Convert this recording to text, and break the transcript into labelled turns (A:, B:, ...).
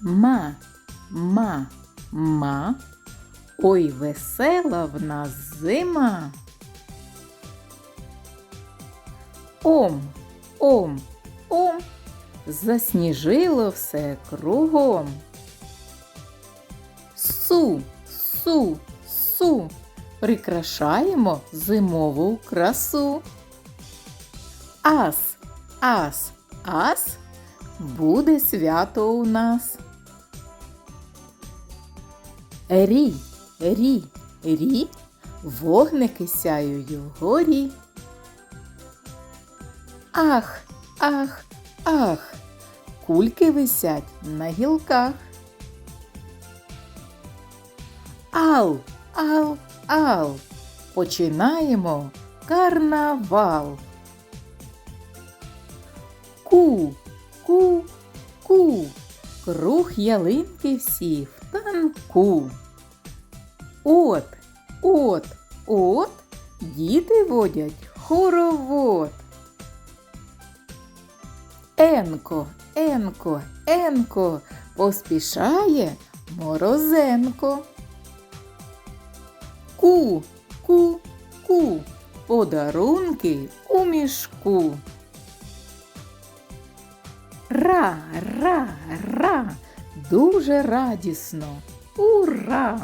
A: ма, ма, ма. Ой, весела в нас зима. Ом, ом, ом, засніжило все кругом. Су, су, су, прикрашаємо зимову красу. Ас, ас, ас, буде свято у нас. Рі, рі, рі, вогники сяють вгорі. Ах, ах, ах, кульки висять на гілках. Ал, ал, ал, починаємо карнавал. Ку, ку, ку, круг ялинки всі в танку. От, от, от, діти водять хоровод. Енко, енко, енко, поспішає морозенко. Ку, ку, ку, подарунки у мішку. Ра, ра, ра, дуже радісно. Ура!